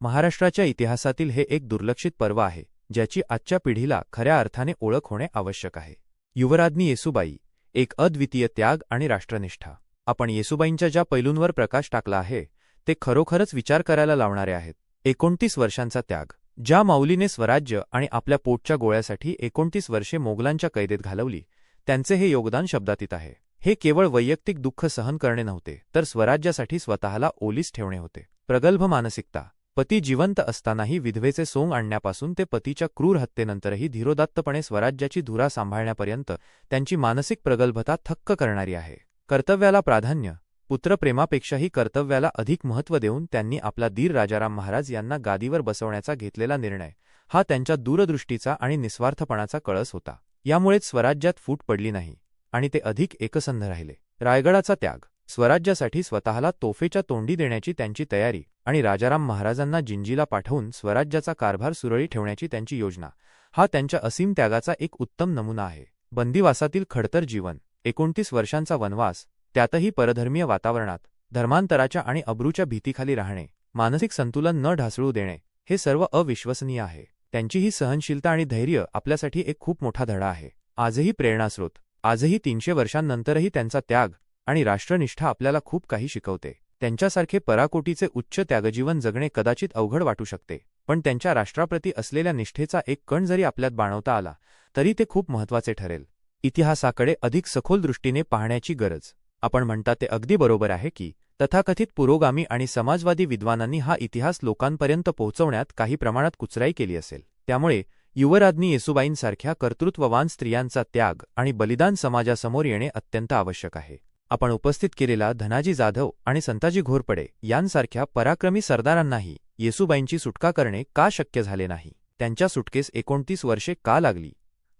महाराष्ट्राच्या इतिहासातील हे एक दुर्लक्षित पर्व आहे ज्याची आजच्या पिढीला खऱ्या अर्थाने ओळख होणे आवश्यक आहे. युवराज्ञी येसुबाई एक अद्वितीय त्याग आणि राष्ट्रनिष्ठा. आपण येसुबाईंच्या ज्या पैलूंवर प्रकाश टाकला आहे ते खरोखरच विचार करायला लावणारे आहेत. एकोणतीस वर्षांचा त्याग ज्या माऊलीने स्वराज्य आणि आपल्या पोटच्या गोळ्यासाठी एकोणतीस वर्षे मोगलांच्या कैदेत घालवली त्यांचे हे योगदान शब्दातीत आहे. हे केवळ वैयक्तिक दुःख सहन करणे नव्हते तर स्वराज्यासाठी स्वतःला ओलीस ठेवणे होते. प्रगल्भ मानसिकता पती जिवंत असतानाही विधवेचे सोंग आणण्यापासून ते पतीच्या क्रूर हत्येनंतरही धीरोदात्तपणे स्वराज्याची धुरा सांभाळण्यापर्यंत त्यांची मानसिक प्रगल्भता थक्क करणारी आहे. कर्तव्याला प्राधान्य पुत्रप्रेमापेक्षाही कर्तव्याला अधिक महत्त्व देऊन त्यांनी आपला दीर राजाराम महाराज यांना गादीवर बसवण्याचा घेतलेला निर्णय हा त्यांच्या दूरदृष्टीचा आणि निस्वार्थपणाचा कळस होता. यामुळेच स्वराज्यात फूट पडली नाही आणि ते अधिक एकसंध राहिले. रायगडाचा त्याग स्वराज्यासाठी स्वतःला तोफेच्या तोंडी देण्याची त्यांची तयारी आणि राजाराम महाराजांना जिंजीला पाठवून स्वराज्याचा कारभार सुरळी ठेवण्याची त्यांची योजना. हा त्यांच्या असीम त्यागाचा एक उत्तम नमुना आहे. बंदिवासातील खडतर जीवन एकोणतीस वर्षांचा वनवास त्यातही परधर्मीय वातावरणात धर्मांतराच्या आणि अब्रूच्या भीतीखाली राहणे मानसिक संतुलन न ढासळू देणे हे सर्व अविश्वसनीय आहे. त्यांची ही सहनशीलता आणि धैर्य आपल्यासाठी एक खूप मोठा धडा आहे. आजही प्रेरणास्रोत आजही तीनशे वर्षांनंतरही त्यांचा त्याग आणि राष्ट्रनिष्ठा आपल्याला खूप काही शिकवते. त्यांच्यासारखे पराकोटीचे उच्च त्यागजीवन जगणे कदाचित अवघड वाटू शकते. पण त्यांच्या राष्ट्राप्रती असलेल्या निष्ठेचा एक कण जरी आपल्यात बाणवता आला तरी ते खूप महत्त्वाचे ठरेल. इतिहासाकडे अधिक सखोल दृष्टीने पाहण्याची गरज. आपण म्हणता ते अगदी बरोबर आहे की तथाकथित पुरोगामी आणि समाजवादी विद्वानांनी हा इतिहास लोकांपर्यंत पोहोचवण्यात काही प्रमाणात कुचराई केली असेल. त्यामुळे युवराज्ञी येसुबाईंसारख्या कर्तृत्ववान स्त्रियांचा त्याग आणि बलिदान समाजासमोर येणे अत्यंत आवश्यक आहे. आपण उपस्थित केलेला धनाजी जाधव आणि संताजी घोरपडे यांसारख्या पराक्रमी सरदारांनाही येसुबाईंची सुटका करणे का शक्य झाले नाही? त्यांच्या सुटकेस एकोणतीस वर्षे का लागली?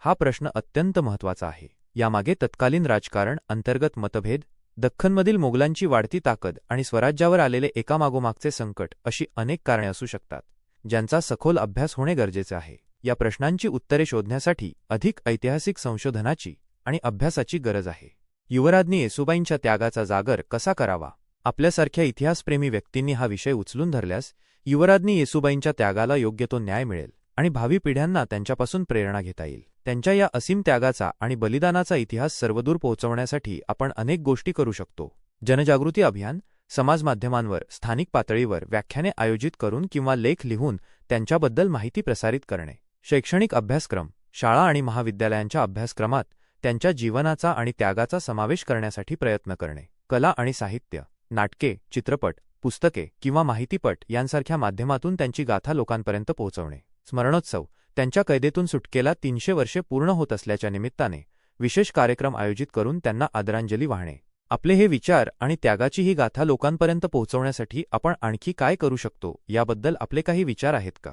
हा प्रश्न अत्यंत महत्त्वाचा आहे. यामागे तत्कालीन राजकारण अंतर्गत मतभेद दख्खनमधील मोगलांची वाढती ताकद आणि स्वराज्यावर आलेले एकामागोमागचे संकट अशी अनेक कारणे असू शकतात ज्यांचा सखोल अभ्यास होणे गरजेचे आहे. या प्रश्नांची उत्तरे शोधण्यासाठी अधिक ऐतिहासिक संशोधनाची आणि अभ्यासाची गरज आहे. युवराज्ञी येसुबाईंच्या त्यागाचा जागर कसा करावा? आपल्यासारख्या इतिहासप्रेमी व्यक्तींनी हा विषय उचलून धरल्यास युवराज्ञी येसुबाईंच्या त्यागाला योग्य तो न्याय मिळेल आणि भावी पिढ्यांना त्यांच्यापासून प्रेरणा घेता येईल. त्यांच्या या असीम त्यागाचा आणि बलिदानाचा इतिहास सर्वदूर पोहोचवण्यासाठी आपण अनेक गोष्टी करू शकतो. जनजागृती अभियान समाजमाध्यमांवर स्थानिक पातळीवर व्याख्याने आयोजित करून किंवा लेख लिहून त्यांच्याबद्दल माहिती प्रसारित करणे. शैक्षणिक अभ्यासक्रम शाळा आणि महाविद्यालयांच्या अभ्यासक्रमात त्यांच्या जीवनाचा आणि त्यागाचा समावेश करण्यासाठी प्रयत्न करणे. कला आणि साहित्य नाटके चित्रपट पुस्तके किंवा माहितीपट यांसारख्या माध्यमातून त्यांची गाथा लोकांपर्यंत पोहोचवणे. स्मरणोत्सव त्यांच्या कैदेतून सुटकेला तीनशे वर्षे पूर्ण होत असल्याच्या निमित्ताने विशेष कार्यक्रम आयोजित करून त्यांना आदरांजली वाहणे. आपले हे विचार आणि त्यागाची ही गाथा लोकांपर्यंत पोहोचवण्यासाठी आपण आणखी काय करू शकतो याबद्दल आपले काही विचार आहेत का?